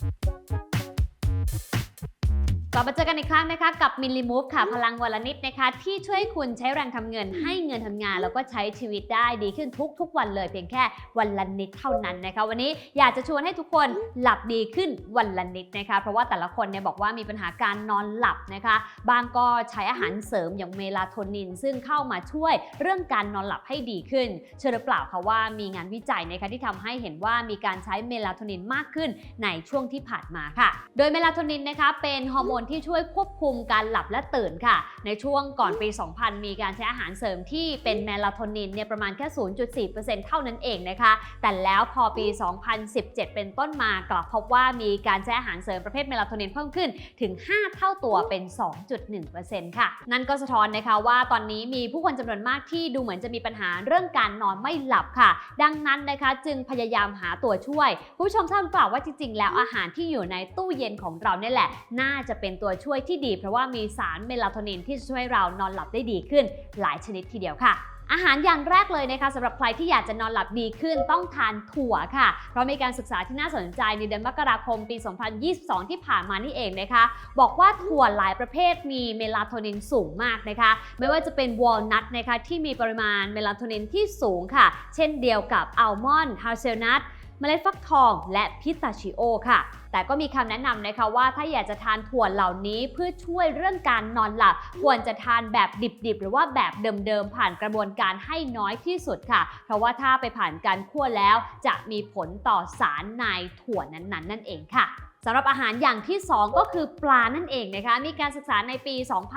Bye. กลับมาเจอกันอีกครั้งนะคะกับมิลลิมูฟค่ะพลังวันละนิดนะคะ ที่ช่วยคุณใช้แรงทำเงินให้เงินทำงาน แล้วก็ใช้ชีวิตได้ดีขึ้นทุก ๆ วันเลย เพียงแค่วันละนิดเท่านั้นนะคะ วันนี้อยากจะชวนให้ทุกคนหลับดีขึ้นวันละนิดนะคะ เพราะว่าแต่ละคนเนี่ยบอกว่ามีปัญหาการนอนหลับนะคะ บางก็ใช้อาหารเสริมอย่างเมลาโทนิน ซึ่งเข้ามาช่วยเรื่องการนอนหลับให้ดีขึ้น เชื่อหรือเปล่าคะว่ามีงานวิจัยนะคะที่ทำให้เห็นว่ามีการใช้เมลาโทนินมากขึ้นในช่วงที่ผ่านมาค่ะ โดยเมลาโทนินนะคะเป็นฮอร์โมนที่ช่วยควบคุมการหลับและตื่นค่ะ ในช่วงก่อนปี 2000 มีการใช้อาหารเสริมที่เป็นเมลาโทนินเนี่ยประมาณแค่ 0.4%เท่านั้นเองนะคะ แต่แล้วพอปี 2017 เป็นต้นมากลับพบว่ามีการใช้อาหารเสริมประเภทเมลาโทนินเพิ่มขึ้นถึง 5 เท่าตัวเป็น 2.1%ค่ะ นั่นก็สะท้อนนะคะว่าตอนนี้มีผู้คนจำนวนมากที่ดูเหมือนจะมีปัญหาเรื่องการนอนไม่หลับค่ะ ดังนั้นนะคะจึงพยายามหาตัวช่วย ผู้ชมทราบหรือเปล่าว่าจริงๆ แล้วอาหารที่อยู่ในตู้เย็นของเราเนี่ยแหละ น่าจะเป็นตัวช่วยที่ดี เพราะว่ามีสารเมลาโทนินที่จะช่วยเรานอนหลับได้ดีขึ้น หลายชนิดทีเดียวค่ะอาหารอย่างแรกเลยนะคะสำหรับใครที่อยากจะนอนหลับดีขึ้นต้องทานถั่วค่ะ เพราะมีการศึกษาที่น่าสนใจในเดือนมกราคมปี 2022 ที่ผ่านมานี่เองนะคะ บอกว่าถั่วหลายประเภทมีเมลาโทนินสูงมากนะคะ ไม่ว่าจะเป็นวอลนัทนะคะที่มีปริมาณเมลาโทนินที่สูงค่ะ เช่นเดียวกับอัลมอนด์ฮาเซลนัท เมล็ดฟักทองและพิสตาชิโอค่ะ แต่ก็มีคำแนะนำนะคะว่าถ้าอยากจะทานถั่วเหล่านี้เพื่อช่วยเรื่องการนอนหลับ ควรจะทานแบบดิบๆ หรือว่าแบบเดิมๆ ผ่านกระบวนการให้น้อยที่สุดค่ะ เพราะว่าถ้าไปผ่านการคั่วแล้วจะมีผลต่อสารในถั่วนั้นๆ นั่นเองค่ะ สำหรับอาหารอย่างที่ 2 ก็คือปลานั่นเองนะคะ มีการศึกษาในปี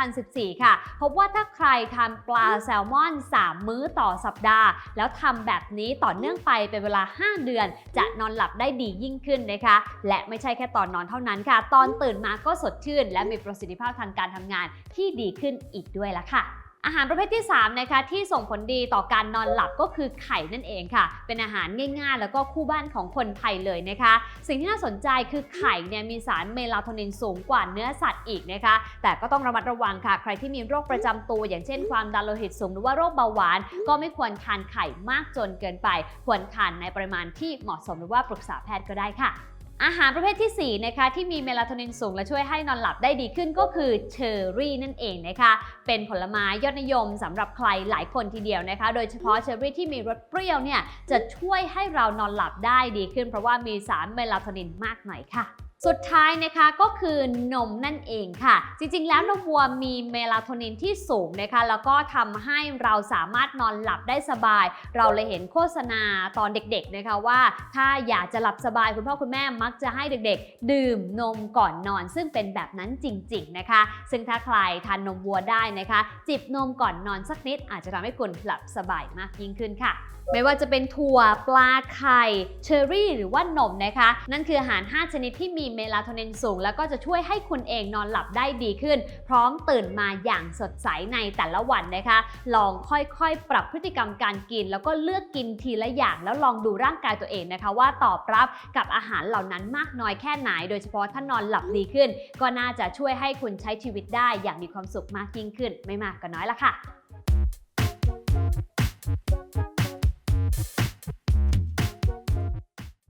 2014 ค่ะ พบว่าถ้าใครทานปลาแซลมอน 3 มื้อต่อสัปดาห์ แล้วทำแบบนี้ต่อเนื่องไปเป็นเวลา 5 เดือน จะนอนหลับได้ดียิ่งขึ้นนะคะ และไม่ใช่แค่ตอนนอนเท่านั้นค่ะ ตอนตื่นมาก็สดชื่น และมีประสิทธิภาพทางการทำงานที่ดีขึ้นอีกด้วยละค่ะ อาหารประเภทที่3นะคะที่ส่งผลดีต่อการนอนหลับก็คือไข่นั่นเองค่ะ เป็นอาหารง่ายๆ แล้วก็คู่บ้านของคนไทยเลยนะคะ สิ่งที่น่าสนใจคือไข่เนี่ยมีสารเมลาโทนินสูงกว่าเนื้อสัตว์อีกนะคะ แต่ก็ต้องระมัดระวังค่ะ ใครที่มีโรคประจำตัว อย่างเช่นความดันโลหิตสูงหรือว่าโรคเบาหวาน ก็ไม่ควรทานไข่มากจนเกินไป ควรทานในปริมาณที่เหมาะสมหรือว่าปรึกษาแพทย์ก็ได้ค่ะ อาหารประเภทที่ 4 นะคะที่มีเมลาโทนินสูงและช่วยให้นอนหลับได้ดีขึ้นก็คือเชอร์รี่นั่นเองนะคะ เป็นผลไม้ยอดนิยมสำหรับใครหลายคนทีเดียวนะคะ โดยเฉพาะเชอร์รี่ที่มีรสเปรี้ยวเนี่ยจะช่วยให้เรานอนหลับได้ดีขึ้น เพราะว่ามีสารเมลาโทนินมากหน่อยค่ะ สุดท้ายนะคะก็คือนมนั่นเองค่ะ จริงๆ แล้วนมวัวมีเมลาโทนินที่สูงนะคะ แล้วก็ทำให้เราสามารถนอนหลับได้สบาย เราเลยเห็นโฆษณาตอนเด็กๆนะคะว่า ถ้าอยากจะหลับสบายคุณพ่อคุณแม่มักจะให้เด็กๆ ดื่มนมก่อนนอน ซึ่งเป็นแบบนั้นจริง ๆนะคะ ซึ่งถ้าใครทานนมวัวได้นะคะ จิบนมก่อนนอนสักนิด อาจจะทำให้คุณหลับสบายมากยิ่งขึ้นค่ะไม่ว่าจะเป็นถั่วปลาไข่เชอร์รี่ หรือว่านมนะคะ นั่นคืออาหาร 5 ชนิดที่มีเมลาโทนินสูง แล้วก็จะช่วยให้คุณเองนอนหลับได้ดีขึ้น พร้อมตื่นมาอย่างสดใสในแต่ละวันนะคะ ลองค่อยๆ ปรับพฤติกรรมการกิน แล้วก็เลือกกินทีละอย่าง แล้วลองดูร่างกายตัวเองนะคะ ว่าตอบรับกับอาหารเหล่านั้นมากน้อยแค่ไหน โดยเฉพาะถ้านอนหลับดีขึ้น ก็น่าจะช่วยให้คุณใช้ชีวิตได้อย่างมีความสุขมากยิ่งขึ้น ไม่มากก็น้อยละค่ะ